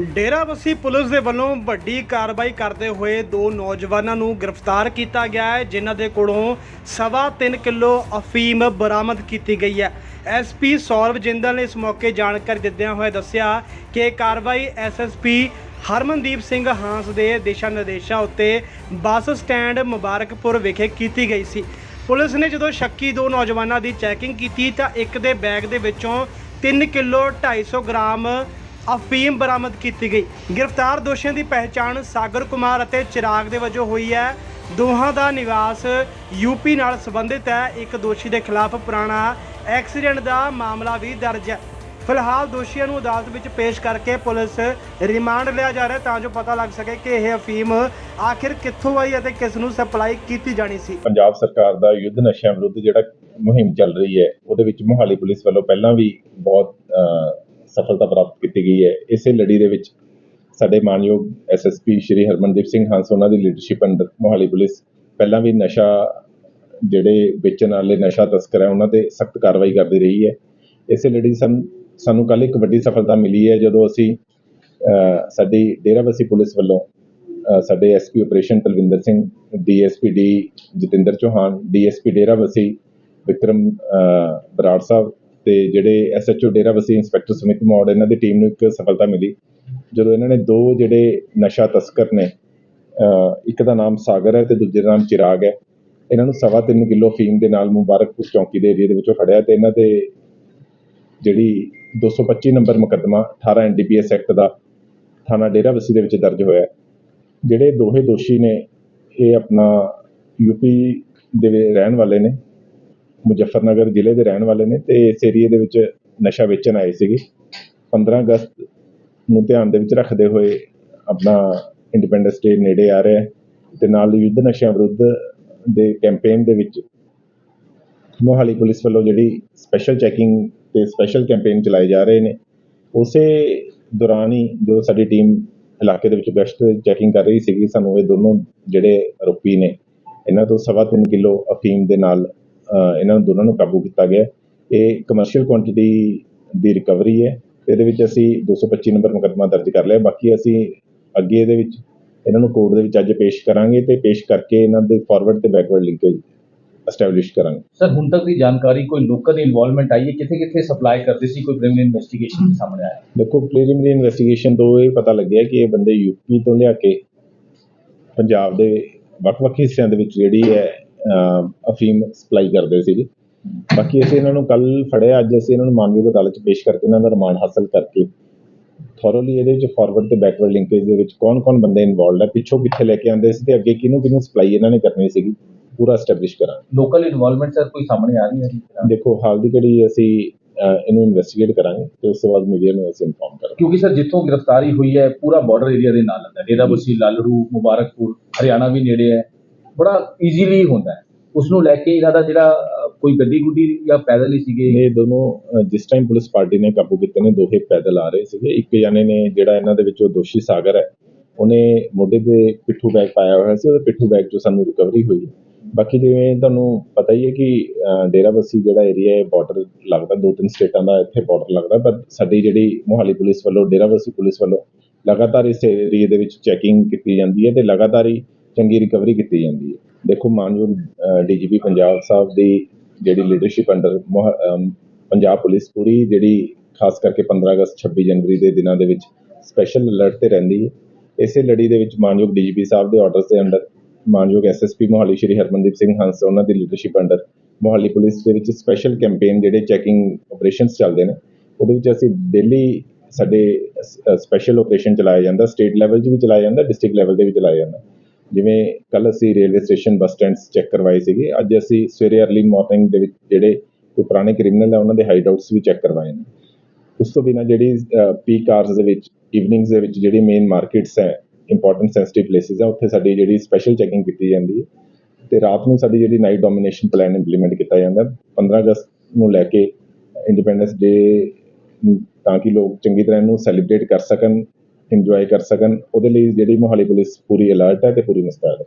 Derabassi police ਦੇ ਵੱਲੋਂ ਵੱਡੀ ਕਾਰਵਾਈ ਕਰਦੇ ਹੋਏ ਦੋ ਨੌਜਵਾਨਾਂ ਨੂੰ ਗ੍ਰਿਫਤਾਰ ਕੀਤਾ ਗਿਆ ਹੈ, ਜਿਨ੍ਹਾਂ ਦੇ ਕੋਲੋਂ ਸਵਾ ਤਿੰਨ ਕਿਲੋ ਅਫੀਮ ਬਰਾਮਦ ਕੀਤੀ ਗਈ ਹੈ। ਐਸਪੀ ਸੌਰਵ ਜਿੰਦਲ ਨੇ ਇਸ ਮੌਕੇ ਜਾਣਕਾਰੀ ਦਿੰਦਿਆਂ ਹੋਏ ਦੱਸਿਆ ਕਿ ਇਹ ਕਾਰਵਾਈ ਐਸਐਸਪੀ ਹਰਮਨਦੀਪ ਸਿੰਘ ਹਾਂਸ ਦੇ ਦਿਸ਼ਾ ਨਿਰਦੇਸ਼ਾਂ ਉੱਤੇ ਬੱਸ ਸਟੈਂਡ ਮੁਬਾਰਕਪੁਰ ਵਿਖੇ ਕੀਤੀ ਗਈ ਸੀ। ਪੁਲਿਸ ਨੇ ਜਦੋਂ ਸ਼ੱਕੀ ਦੋ ਨੌਜਵਾਨਾਂ ਦੀ ਚੈਕਿੰਗ ਕੀਤੀ ਤਾਂ ਇੱਕ ਦੇ ਬੈਗ ਦੇ ਵਿੱਚੋਂ 3 ਕਿਲੋ 250 ਗ੍ਰਾਮ ਅਫੀਮ ਬਰਾਮਦ ਕੀਤੀ ਗਈ। ਗ੍ਰਿਫਤਾਰ ਦੋਸ਼ੀਆਂ ਦੀ ਪਹਿਚਾਣ ਸਾਗਰ ਕੁਮਾਰ ਅਤੇ ਚਿਰਾਗ ਦੇ ਵਜੋਂ ਹੋਈ ਹੈ। ਦੋਹਾਂ ਦਾ ਨਿਵਾਸ ਯੂਪੀ ਨਾਲ ਸੰਬੰਧਿਤ ਹੈ। ਇੱਕ ਦੋਸ਼ੀ ਦੇ ਖਿਲਾਫ ਪੁਰਾਣਾ ਐਕਸੀਡੈਂਟ ਦਾ ਮਾਮਲਾ ਵੀ ਦਰਜ ਹੈ। ਫਿਲਹਾਲ ਦੋਸ਼ੀਆਂ ਨੂੰ ਅਦਾਲਤ ਵਿੱਚ ਪੇਸ਼ ਕਰਕੇ ਪੁਲਿਸ ਰਿਮਾਂਡ ਲਿਆ ਜਾ ਰਿਹਾ ਤਾਂ ਜੋ ਪਤਾ ਲੱਗ ਸਕੇ ਕਿ ਇਹ ਅਫੀਮ ਆਖਿਰ ਕਿੱਥੋਂ ਆਈ ਅਤੇ ਕਿਸ ਨੂੰ ਸਪਲਾਈ ਕੀਤੀ ਜਾਣੀ ਸੀ। ਪੰਜਾਬ ਸਰਕਾਰ ਦਾ ਯੁੱਧ ਨਸ਼ਿਆਂ ਵਿਰੁੱਧ ਜਿਹੜਾ ਮੁਹਿੰਮ ਚੱਲ ਰਹੀ ਹੈ, ਉਹਦੇ ਵਿੱਚ ਮੋਹਾਲੀ ਪੁਲਿਸ ਵੱਲੋਂ ਪਹਿਲਾਂ ਵੀ ਬਹੁਤ ਸਫਲਤਾ ਪ੍ਰਾਪਤ ਕੀਤੀ ਗਈ ਹੈ। ਇਸੇ ਲੜੀ ਦੇ ਵਿੱਚ ਸਾਡੇ ਮਾਨਯੋਗ ਐਸਐਸਪੀ ਸ਼੍ਰੀ ਹਰਮਨਦੀਪ ਸਿੰਘ ਹੰਸ ਉਹਨਾਂ ਦੀ ਲੀਡਰਸ਼ਿਪ ਅੰਡਰ ਮੋਹਾਲੀ ਪੁਲਿਸ ਪਹਿਲਾਂ ਵੀ ਨਸ਼ਾ ਜਿਹੜੇ ਵੇਚਣ ਵਾਲੇ ਨਸ਼ਾ ਤਸਕਰ ਹੈ ਉਹਨਾਂ ਤੇ ਸਖਤ ਕਾਰਵਾਈ ਕਰਦੀ ਰਹੀ ਹੈ। ਇਸੇ ਲੜੀ ਸਾਨੂੰ ਸਾਨੂੰ ਕੱਲ ਇੱਕ ਵੱਡੀ ਸਫਲਤਾ ਮਿਲੀ ਹੈ ਜਦੋਂ ਅਸੀਂ ਸਾਡੀ ਡੇਰਾਬੱਸੀ ਪੁਲਿਸ ਵੱਲੋਂ ਅ, ਸਾਡੇ SP operation Talwinder Singh DSP D Jatinder Chauhan DSP Derabassi Vikram Brar sahib ਤੇ ਜਿਹੜੇ ਐਸਐਚਓ ਡੇਰਾਬੱਸੀ ਇੰਸਪੈਕਟਰ ਸੁਮਿਤ ਮੌੜ, ਇਹਨਾਂ ਦੀ ਟੀਮ ਨੂੰ ਇੱਕ ਸਫਲਤਾ ਮਿਲੀ। ਜਦੋਂ ਇਹਨਾਂ ਨੇ ਦੋ ਜਿਹੜੇ ਨਸ਼ਾ ਤਸਕਰ ਨੇ ਇੱਕ ਦਾ ਨਾਮ ਸਾਗਰ ਹੈ ਤੇ ਦੂਜੇ ਦਾ ਨਾਮ ਚਿਰਾਗ ਹੈ, ਇਹਨਾਂ ਨੂੰ ਸਵਾ ਤਿੰਨ ਕਿਲੋ ਫੀਮ ਦੇ ਨਾਲ ਮੁਬਾਰਕਪੁਰ ਚੌਂਕੀ ਦੇ ਏਰੀਆ ਦੇ ਵਿੱਚੋਂ ਫੜਿਆ ਤੇ ਇਹਨਾਂ ਦੇ ਜਿਹੜੀ 225 ਨੰਬਰ ਮੁਕੱਦਮਾ 18 ਐਨਡੀਪੀਐਸ ਐਕਟ ਦਾ ਥਾਣਾ ਡੇਰਾਬੱਸੀ ਦੇ ਵਿੱਚ ਦਰਜ ਹੋਇਆ ਜਿਹੜੇ ਦੋਹੇ ਦੋਸ਼ੀ ਨੇ, ਇਹ ਆਪਣਾ ਯੂਪੀ ਦੇ ਰਹਿਣ ਵਾਲੇ ਨੇ ਮੁਜ਼ੱਫਰਨਗਰ ਜ਼ਿਲ੍ਹੇ ਦੇ ਰਹਿਣ ਵਾਲੇ ਨੇ ਤੇ ਇਸ ਏਰੀਏ ਦੇ ਵਿੱਚ ਨਸ਼ਾ ਵੇਚਣ ਆਏ ਸੀਗੇ। 15 ਅਗਸਤ ਨੂੰ ਧਿਆਨ ਦੇ ਵਿੱਚ ਰੱਖਦੇ ਹੋਏ ਆਪਣਾ ਇੰਡੀਪੈਂਡੈਂਸ ਡੇ ਨੇੜੇ ਆ ਰਿਹਾ ਹੈ ਤੇ ਨਾਲ ਯੁੱਧ ਨਸ਼ਿਆਂ ਵਿਰੁੱਧ ਦੇ ਕੈਂਪੇਨ ਦੇ ਵਿੱਚ ਮੋਹਾਲੀ ਪੁਲਿਸ ਵੱਲੋਂ ਜਿਹੜੀ ਸਪੈਸ਼ਲ ਚੈਕਿੰਗ ਤੇ ਸਪੈਸ਼ਲ ਕੈਂਪੇਨ ਚਲਾਏ ਜਾ ਰਹੇ ਨੇ, ਉਸੇ ਦੌਰਾਨ ਹੀ ਜੋ ਸਾਡੀ ਟੀਮ ਇਲਾਕੇ ਦੇ ਵਿੱਚ ਗਸ਼ਤ ਚੈਕਿੰਗ ਕਰ ਰਹੀ ਸੀਗੀ, ਸਾਨੂੰ ਇਹ ਦੋਨੋਂ ਜਿਹੜੇ ਆਰੋਪੀ ਨੇ, ਇਹਨਾਂ ਤੋਂ ਸਵਾ ਤਿੰਨ ਕਿਲੋ ਅਫੀਮ ਦੇ ਨਾਲ ਇਹਨਾਂ ਨੂੰ ਦੋਨਾਂ ਨੂੰ ਕਾਬੂ ਕੀਤਾ ਗਿਆ ਇਹ ਕਮਰਸ਼ੀਅਲ ਕੁਆਂਟੀਟੀ ਦੀ ਰਿਕਵਰੀ ਹੈ। ਇਹਦੇ ਵਿੱਚ ਅਸੀਂ 225 ਨੰਬਰ ਮੁਕੱਦਮਾ ਦਰਜ ਕਰ ਲਿਆ। ਬਾਕੀ ਅਸੀਂ ਅੱਗੇ ਇਹਦੇ ਵਿੱਚ ਇਹਨਾਂ ਨੂੰ ਕੋਰਟ ਦੇ ਵਿੱਚ ਅੱਜ ਪੇਸ਼ ਕਰਾਂਗੇ ਤੇ ਪੇਸ਼ ਕਰਕੇ ਇਹਨਾਂ ਦੇ ਫਾਰਵਰਡ ਤੇ ਬੈਕਵਰਡ ਲਿੰਕੇਜ ਐਸਟੈਬਲਿਸ਼ ਕਰਾਂਗੇ। ਸਰ ਹੁਣ ਤੱਕ ਦੀ ਜਾਣਕਾਰੀ ਕੋਈ ਲੋਕਾਂ ਦੀ ਇਨਵੋਲਵਮੈਂਟ ਆਈ ਹੈ? ਕਿੱਥੇ ਕਿੱਥੇ ਸਪਲਾਈ ਕਰਦੇ ਸੀ? ਕੋਈ ਪ੍ਰੀਲਿਮਿਨਰੀ ਇਨਵੈਸਟੀਗੇਸ਼ਨ ਸਾਹਮਣੇ ਆਇਆ? ਦੇਖੋ ਪ੍ਰੀਲਿਮਿਨਰੀ ਇਨਵੈਸਟੀਗੇਸ਼ਨ ਤੋਂ ਇਹ ਪਤਾ ਲੱਗਿਆ ਕਿ ਇਹ ਬੰਦੇ ਯੂਪੀ ਤੋਂ ਲਿਆ ਕੇ ਪੰਜਾਬ ਦੇ ਵੱਖ-ਵੱਖ ਹਿੱਸਿਆਂ ਦੇ ਵਿੱਚ ਜਿਹੜੀ ਹੈ ਅਫੀਮ ਸਪਲਾਈ ਕਰਦੇ ਸੀਗੇ। ਬਾਕੀ ਅਸੀਂ ਇਹਨਾਂ ਨੂੰ ਕੱਲ ਫੜਿਆ ਅੱਜ ਅਸੀਂ ਇਹਨਾਂ ਨੂੰ ਮਾਨਵੀ ਅਦਾਲਤ 'ਚ ਪੇਸ਼ ਕਰਕੇ ਇਹਨਾਂ ਦਾ ਰਿਮਾਂਡ ਹਾਸਲ ਕਰਕੇ ਥੋਰੋਲੀ ਇਹਦੇ ਵਿੱਚ ਫਾਰਵਰਡ ਤੇ ਬੈਕਵਰਡ ਲਿੰਕੇਜ ਦੇ ਵਿੱਚ ਕੌਣ-ਕੌਣ ਬੰਦੇ ਇਨਵੋਲਡ ਹੈ ਪਿੱਛੋਂ ਕਿੱਥੇ ਲੈ ਕੇ ਆਉਂਦੇ ਸੀ ਤੇ ਅੱਗੇ ਕਿਹਨੂੰ ਕਿਹਨੂੰ ਸਪਲਾਈ ਇਹਨਾਂ ਨੇ ਕਰਨੀ ਸੀਗੀ ਪੂਰਾ ਐਸਟੈਬਲਿਸ਼ ਕਰਾਂਗੇ। ਲੋਕਲ ਇਨਵੋਲਵਮੈਂਟ ਸਰ ਕੋਈ ਸਾਹਮਣੇ ਆ ਰਹੀ ਹੈ ਜੀ? ਦੇਖੋ ਹਾਲ ਦੀ ਘੜੀ ਅਸੀਂ ਅਹ, ਇਹਨੂੰ ਇਨਵੈਸਟੀਗੇਟ ਕਰਾਂਗੇ ਤੇ ਉਸ ਤੋਂ ਬਾਅਦ ਮੀਡੀਆ ਨੂੰ ਅਸੀਂ ਇਨਫੋਰਮ ਕਰਾਂਗੇ। ਕਿਉਂਕਿ ਸਰ ਜਿੱਥੋਂ ਗ੍ਰਿਫਤਾਰੀ ਹੋਈ ਹੈ ਪੂਰਾ ਬਾਰਡਰ ਏਰੀਆ ਦੇ ਨਾਲ ਲੱਗਦਾ ਡੇਰਾਬੱਸੀ ਲਾਲੜੂ ਮੁਬਾਰਕਪੁਰ ਹਰਿਆਣਾ ਵੀ ਨੇੜੇ ਹੈ। ਬੜਾ ਈਜ਼ੀਲੀ ਹੁੰਦਾ ਹੈ। ਉਸ ਨੂੰ ਲੈ ਕੇ ਇਹਨਾਂ ਦਾ ਜਿਹੜਾ ਕੋਈ ਗੱਡੀ ਗੁੱਡੀ ਜਾਂ ਪੈਦਲ ਹੀ ਸੀਗੇ। ਇਹ ਦੋਨੋਂ ਜਿਸ ਟਾਈਮ ਪੁਲਿਸ ਪਾਰਟੀ ਨੇ ਕਾਬੂ ਕੀਤੇ ਨੇ, ਦੋਹੇ ਪੈਦਲ ਆ ਰਹੇ ਸੀਗੇ। ਇੱਕ ਜਾਨੇ ਨੇ ਜਿਹੜਾ ਇਹਨਾਂ ਦੇ ਵਿੱਚੋਂ ਦੋਸ਼ੀ ਸਾਗਰ ਹੈ, ਉਹਨੇ ਮੋਢੇ ਤੇ ਪਿੱਠੂ ਬੈਗ ਪਾਇਆ ਹੋਇਆ ਸੀ, ਉਹਦੇ ਪਿੱਠੂ ਬੈਗ 'ਚੋਂ ਸਾਨੂੰ ਰਿਕਵਰੀ ਹੋਈ ਹੈ। ਬਾਕੀ ਜਿਵੇਂ ਤੁਹਾਨੂੰ ਪਤਾ ਹੀ ਹੈ ਕਿ ਡੇਰਾਬੱਸੀ ਜਿਹੜਾ ਏਰੀਆ ਹੈ ਬਾਰਡਰ ਲੱਗਦਾ ਦੋ ਤਿੰਨ ਸਟੇਟਾਂ ਦਾ ਇੱਥੇ ਬਾਰਡਰ ਲੱਗਦਾ ਪਰ ਸਾਡੀ ਜਿਹੜੀ ਮੋਹਾਲੀ ਪੁਲਿਸ ਵੱਲੋਂ, ਡੇਰਾਬੱਸੀ ਪੁਲਿਸ ਵੱਲੋਂ ਲਗਾਤਾਰ ਇਸ ਏਰੀਏ ਦੇ ਵਿੱਚ ਚੈਕਿੰਗ ਕੀਤੀ ਜਾਂਦੀ ਹੈ ਤੇ ਲਗਾਤਾਰ ਹੀ ਚੰਗੀ ਰਿਕਵਰੀ ਕੀਤੀ ਜਾਂਦੀ ਹੈ। ਦੇਖੋ, ਮਾਨਯੋਗ ਡੀਜੀਪੀ ਪੰਜਾਬ ਸਾਹਿਬ ਦੀ ਜਿਹੜੀ ਲੀਡਰਸ਼ਿਪ ਅੰਡਰ ਪੰਜਾਬ ਪੁਲਿਸ ਪੂਰੀ ਜਿਹੜੀ ਖਾਸ ਕਰਕੇ 15 ਅਗਸਤ 26 ਜਨਵਰੀ ਦੇ ਦਿਨਾਂ ਦੇ ਵਿੱਚ ਸਪੈਸ਼ਲ ਅਲਰਟ ਤੇ ਰਹਿੰਦੀ ਹੈ। ਇਸੇ ਲੜੀ ਦੇ ਵਿੱਚ ਮਾਨਯੋਗ ਡੀਜੀਪੀ ਸਾਹਿਬ ਦੇ ਆਰਡਰਸ ਦੇ ਅੰਡਰ ਮਾਨਯੋਗ ਐਸਐਸਪੀ ਮੋਹਾਲੀ ਸ਼੍ਰੀ ਹਰਮਨਦੀਪ ਸਿੰਘ ਹੰਸ, ਉਹਨਾਂ ਦੀ ਲੀਡਰਸ਼ਿਪ ਅੰਡਰ ਮੋਹਾਲੀ ਪੁਲਿਸ ਦੇ ਵਿੱਚ ਸਪੈਸ਼ਲ ਕੈਂਪੇਨ ਜਿਹੜੇ ਚੈਕਿੰਗ ਆਪਰੇਸ਼ਨਸ ਚੱਲਦੇ ਨੇ, ਉਹਦੇ ਵਿੱਚ ਅਸੀਂ ਡੇਲੀ ਸਾਡੇ ਸਪੈਸ਼ਲ ਆਪਰੇਸ਼ਨ ਚਲਾਇਆ ਜਾਂਦਾ ਸਟੇਟ ਲੈਵਲ 'ਚ ਵੀ ਚਲਾਇਆ ਜਾਂਦਾ ਡਿਸਟ੍ਰਿਕਟ ਲੈਵਲ ਤੇ ਵੀ ਚਲਾਇਆ ਜਾਂਦਾ। ਜਿਵੇਂ ਕੱਲ ਅਸੀਂ railway station bus stands check ਕਰਵਾਏ ਸੀਗੇ, ਅੱਜ ਅਸੀਂ ਸਵੇਰੇ ਅਰਲੀ ਮਾਰਨਿੰਗ ਦੇ ਵਿੱਚ ਜਿਹੜੇ ਕੋਈ ਪੁਰਾਣੇ ਕ੍ਰਿਮੀਨਲ ਆ, ਉਹਨਾਂ ਦੇ ਹਾਈਡਆਊਟਸ ਵੀ ਚੈੱਕ ਕਰਵਾਏ ਨੇ ਉਸ ਤੋਂ ਬਿਨਾਂ ਜਿਹੜੀ ਪੀਕ ਆਵਰਸ ਦੇ ਵਿੱਚ ਈਵਨਿੰਗਸ ਦੇ ਵਿੱਚ ਜਿਹੜੀ ਮੇਨ ਮਾਰਕੀਟਸ ਹੈ ਇੰਪੋਰਟੈਂਟ ਸੈਂਸਿਟਿਵ ਪਲੇਸਿਸ ਹੈ ਉੱਥੇ ਸਾਡੀ ਜਿਹੜੀ ਸਪੈਸ਼ਲ ਚੈਕਿੰਗ ਕੀਤੀ ਜਾਂਦੀ ਹੈ ਤੇ ਰਾਤ ਨੂੰ ਸਾਡੀ ਜਿਹੜੀ ਨਾਈਟ ਡੋਮੀਨੇਸ਼ਨ ਪਲਾਨ ਇੰਪਲੀਮੈਂਟ ਕੀਤਾ ਜਾਂਦਾ ਹੈ। 15 ਅਗਸਤ ਨੂੰ ਲੈ ਕੇ ਇੰਡੀਪੈਂਡੈਂਸ ਡੇ ਤਾਂ ਕਿ ਲੋਕ ਚੰਗੀ ਤਰ੍ਹਾਂ ਇਹਨੂੰ ਸੈਲੀਬ੍ਰੇਟ ਕਰ ਸਕਣ ਇੰਜੋਏ ਕਰ ਸਕਣ, ਉਹਦੇ ਲਈ ਜਿਹੜੀ ਮੋਹਾਲੀ ਪੁਲਿਸ ਪੂਰੀ ਅਲਰਟ ਹੈ ਅਤੇ ਪੂਰੀ ਮੁਸਤੈਦ ਹੈ।